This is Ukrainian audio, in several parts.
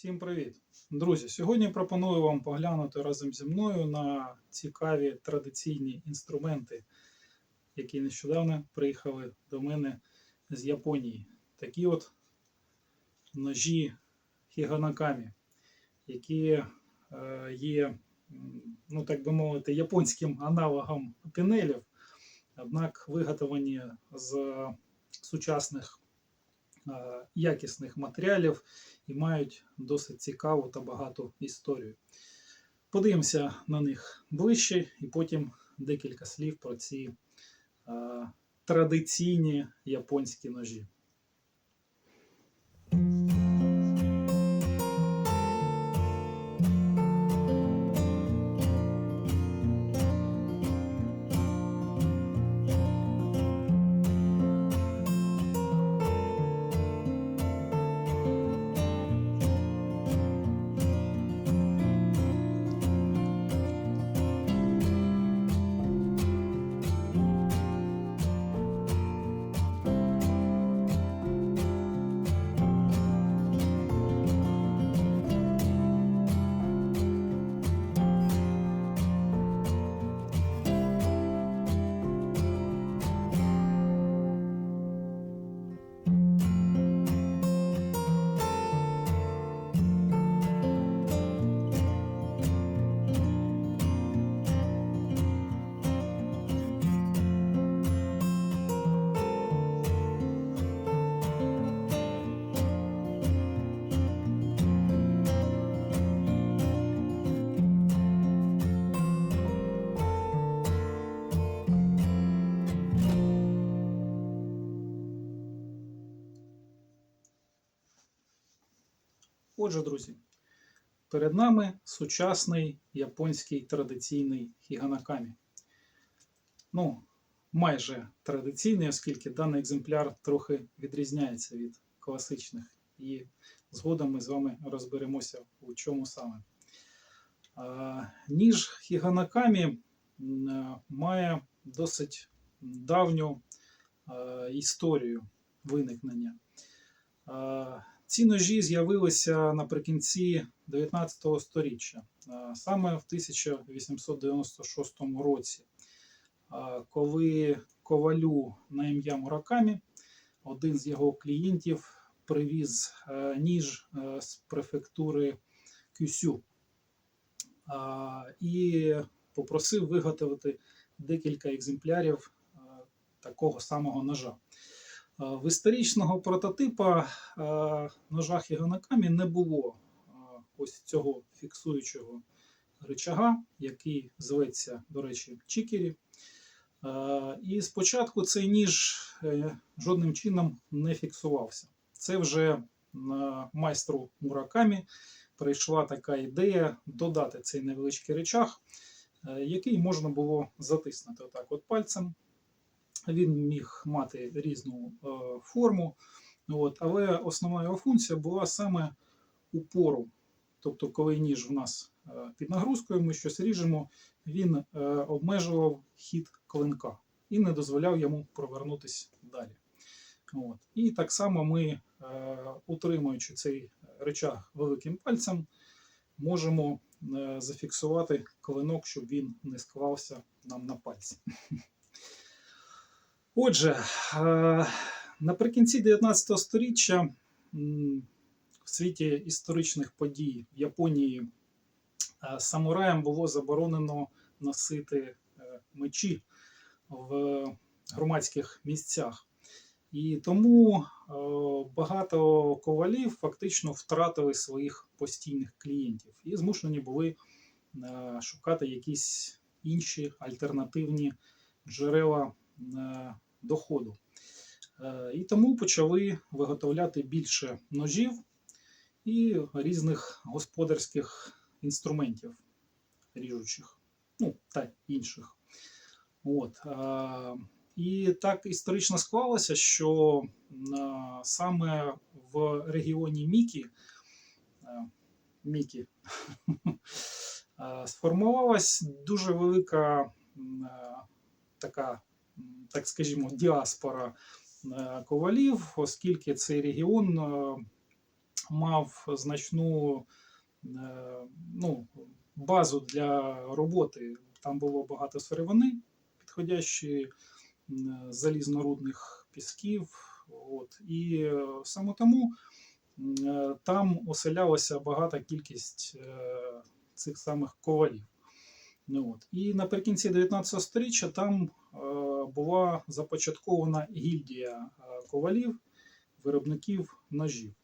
Всім привіт! Друзі! Сьогодні пропоную вам поглянути разом зі мною на цікаві традиційні інструменти, які нещодавно приїхали до мене з Японії. Такі от ножі хіганакамі, які е, є, ну так би мовити, японським аналогом пінелів, однак виготовлені з сучасних якісних матеріалів і мають досить цікаву та багату історію. Подивимося на них ближче, і потім декілька слів про ці е, традиційні японські ножі. Отже, друзі, перед нами сучасний японський традиційний хіганакамі. Ну, майже традиційний, оскільки даний екземпляр трохи відрізняється від класичних. І згодом ми з вами розберемося, у чому саме. Ніж хіганакамі має досить давню історію виникнення. Ці ножі з'явилися наприкінці 19 століття, саме в 1896 році, коли ковалю на ім'я Муракамі, один з його клієнтів, привіз е, ніж е, з префектури Кюсю і попросив виготовити декілька екземплярів такого самого ножа. Е, В історичного прототипа е, ножа Хіганакамі не було е, ось цього фіксуючого рычага, який зветься, до речі, Чікері. І спочатку цей ніж жодним чином не фіксувався. Це вже на майстру Муракамі прийшла така ідея додати цей невеличкий рычаг, е, який можна було затиснути отак от пальцем. Він міг мати різну е, форму, от, але основна його функція була саме упору. Тобто, коли ніж у нас е, під нагрузкою, ми щось ріжемо, він е, обмежував хід клинка і не дозволяв йому провернутися далі. От. І так само ми, утримуючи цей речах великим пальцем, можемо зафіксувати клинок, щоб він не склався нам на пальці. Отже, е, наприкінці 19 століття в світі історичних подій в Японії е, самураям було заборонено носити е, мечі в громадських місцях. І тому багато ковалів фактично втратили своїх постійних клієнтів і змушені були шукати якісь інші альтернативні джерела доходу. Е, І тому почали виготовляти більше ножів і різних господарських інструментів ріжучих, ну та інших. От. е, І так історично склалося, що е, саме в регіоні Мікі, Мікі сформувалась дуже велика така, так скажімо, діаспора е, ковалів, оскільки цей регіон е, мав значну е, ну, базу для роботи. Там було багато сировини, підходящі залізнорудних пісків. От. І саме тому там оселялася багата кількість цих самих ковалів. Ну, от. І наприкінці 19 століття там е, була започаткована гільдія е, ковалів, виробників ножів.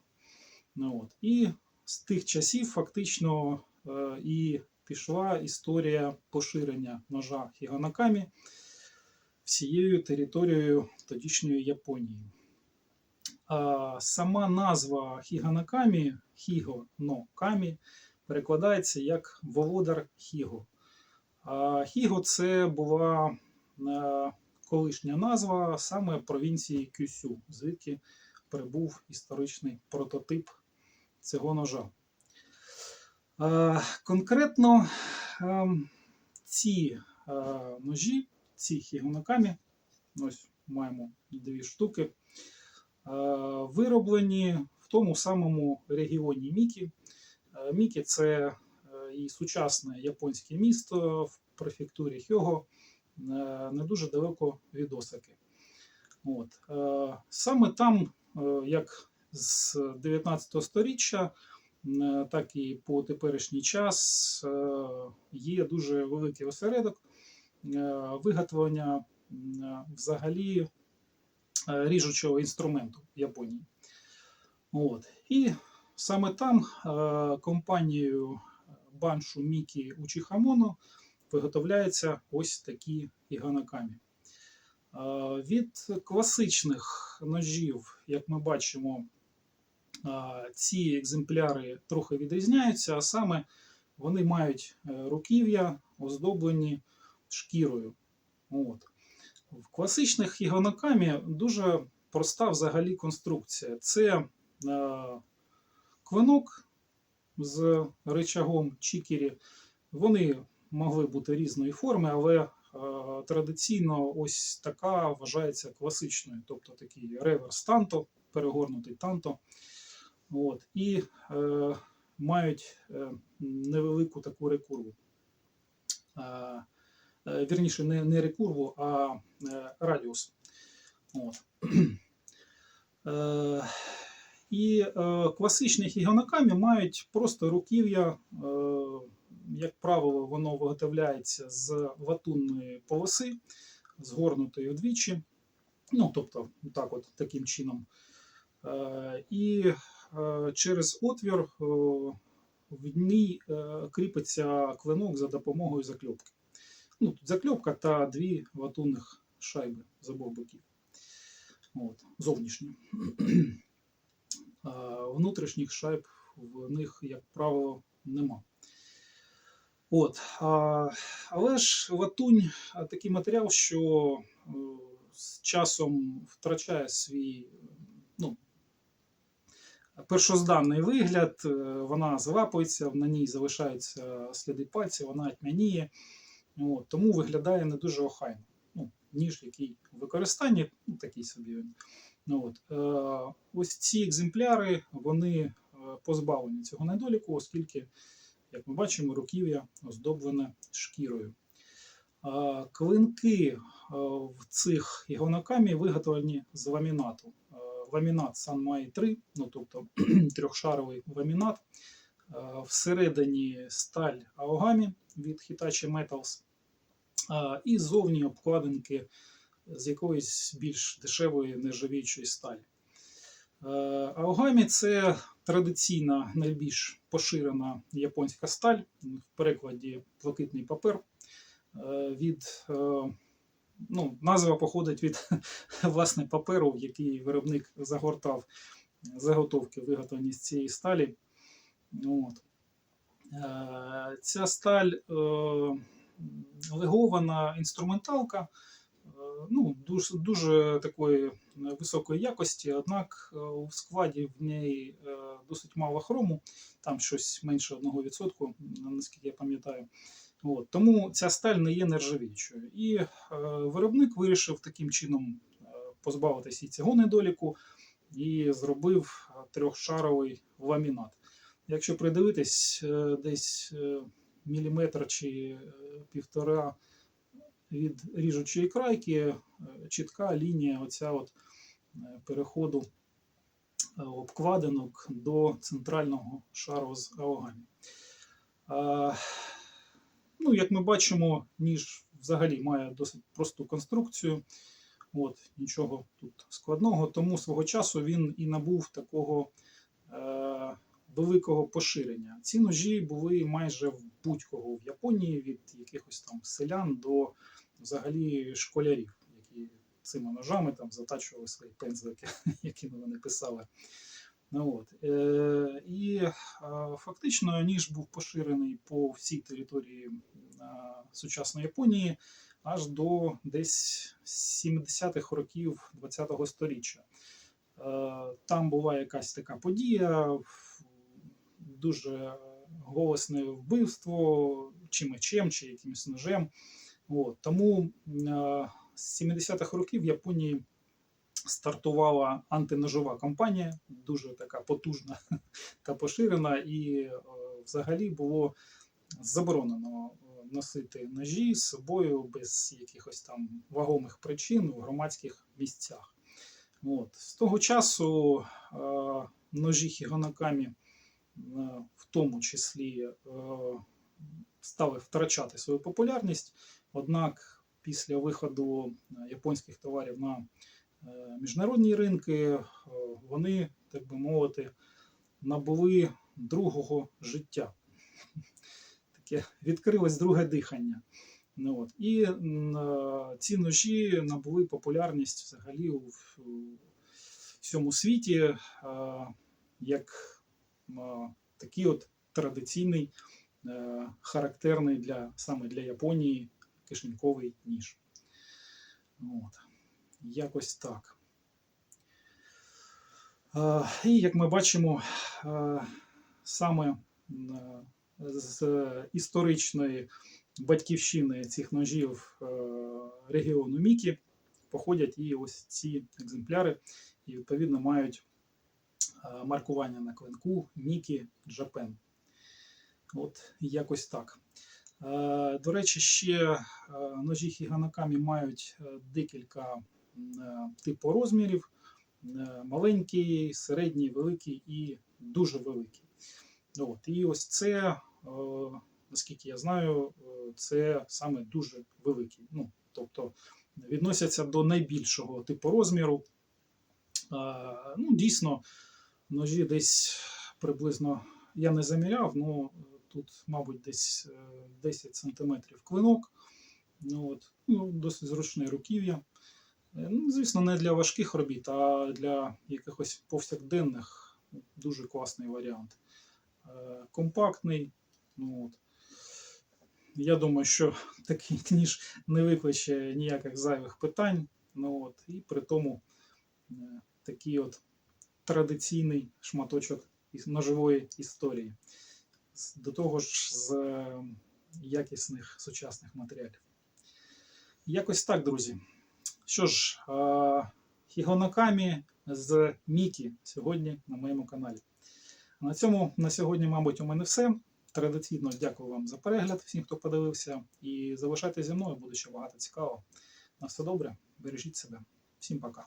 Ну, от. І з тих часів фактично е, і пішла історія поширення ножа Хіганакамі всією територією тодішньої Японії. А сама назва Хіганакамі Хіго но Камі перекладається як володар Хіго. Хіго це була е, колишня назва саме провінції Кюсю, звідки прибув історичний прототип цього ножа. Е, Конкретно ем, ці е, ножі, ці хігонокамі, ось маємо дві штуки, вироблені в тому самому регіоні Мікі. Мікі це і сучасне японське місто в префектурі Хього, е, не дуже далеко від Осаки. От. е, Саме там, е, як з 19 століття, так і по теперішній час є дуже великий осередок виготовлення взагалі ріжучого інструменту в Японії. От. І саме там компанією Баншу Мікі Учихамоно виготовляються ось такі іганакамі. Від класичних ножів, як ми бачимо, ці екземпляри трохи відрізняються, а саме вони мають е, руків'я, оздоблені шкірою. От. В класичних іганакамі дуже проста взагалі конструкція. Це е, клинок з рычагом чікері. Вони могли бути різної форми, але е, традиційно ось така вважається класичною, тобто такий реверс танто, перегорнутий танто. От, і е, мають е, невелику таку рекурву. Е, е, вірніше, не, не рекурву, а радіус. От. Е, і е, класичні хігонакамі мають просто руків'я. Е, як правило, воно виготовляється з латунної полоси, згорнутої вдвічі. Ну, тобто, так от, таким чином. Е, і е, через отвір е, в ній е, кріпиться клинок за допомогою закльопки. Ну, тут закльопка та дві латунних шайби з обох боків. От, зовнішні. А внутрішніх шайб в них, як правило, нема. От, але ж латунь такий матеріал, що е, з часом втрачає свій ну, першозданний вигляд, е, вона залапується, на ній залишаються сліди пальців, вона тьмяніє, тому виглядає не дуже охайно. Ну, ніж який в використанні, такий собі він. Ну, от. Е, ось ці екземпляри вони е, позбавлені цього недоліку, оскільки, як ми бачимо, руків'я оздоблене шкірою. Е, клинки е, в цих ігонокамі виготовлені з ламінату. Е, ламінат Sanmai 3, ну, тобто трьохшаровий ламінат. Е, всередині сталь Аогамі від Hitachi Metals. І зовні обкладинки з якоїсь більш дешевої нержавіючої сталі. Е, Аогамі це традиційна найбільш поширена японська сталь, в перекладі блакитний папер. Е, Від, е, ну, назва походить від власне паперу, який виробник загортав заготовки, виготовлені з цієї сталі. От. Ця сталь легована інструменталка ну, дуже, дуже такої високої якості, однак е, у складі в неї е, досить мало хрому, там щось менше 1%, наскільки я пам'ятаю. От, тому ця сталь не є нержавіючою. І е, виробник вирішив таким чином е, позбавитися і цього недоліку. і зробив е, трьохшаровий ламінат. Якщо придивитись, е, десь е, міліметр чи е, півтора від ріжучої крайки, е, чітка лінія оця от е, переходу е, обкладинок до центрального шару з аогамі. Ну, як ми бачимо, ніж взагалі має досить просту конструкцію. От, нічого тут складного, тому свого часу він і набув такого великого поширення. Ці ножі були майже в будь-кого в Японії, від якихось там селян до взагалі школярів, які цими ножами там затачували свої пензлики, якими вони писали. Ну, от. Е, і е, фактично ніж був поширений по всій території е, сучасної Японії аж до десь 70-х років ХХ століття. Е, Там була якась така подія, дуже голосне вбивство, чи мечем, чи якимось ножем. От. Тому е, з 70-х років в Японії стартувала антиножова кампанія, дуже така потужна та поширена, і е, взагалі було заборонено е, носити ножі з собою без якихось там вагомих причин у громадських місцях. От. З того часу ножі Хіганакамі е, в тому числі е, стали втрачати свою популярність, однак після виходу е, японських товарів на е, міжнародні ринки, вони, так би мовити, набули другого життя. Таке відкрилось друге дихання. Ну, от. І е, ці ножі набули популярність взагалі у у всьому світі е, як такий от традиційний, е, характерний для, саме для Японії кишеньковий ніж. От. Якось так. Е, І як ми бачимо, е, саме з історичної батьківщини цих ножів регіону Мікі походять і ось ці екземпляри, і відповідно мають маркування на клинку Мікі Джапен. От якось так. Е, До речі, ще е, ножі Хіганакамі мають е, декілька е, типу розмірів: Е, маленький, середній, великий і дуже великий. От, і ось це, е, наскільки я знаю, е, це саме дуже великий. Ну, тобто відносяться до найбільшого типу розміру. Е, Ну, дійсно, ножі десь приблизно я не заміряв, але тут, мабуть, десь е, 10 см клинок. Ну, от, ну, досить зручне руків'я. Е, Ну, звісно, не для важких робіт, а для якихось повсякденних дуже класний варіант. Е, Компактний. Ну, от. Я думаю, що такий ніж не викличе ніяких зайвих питань. Ну, от, і при тому е, такий от традиційний шматочок ножової історії. До того ж, з е, якісних сучасних матеріалів. Якось так, друзі. Що ж, Хігонокамі з Мікі сьогодні на моєму каналі. На цьому на сьогодні, мабуть, у мене все. Традиційно дякую вам за перегляд, всім, хто подивився. І залишайтеся зі мною, буде ще багато цікавого. На все добре, бережіть себе. Всім пока.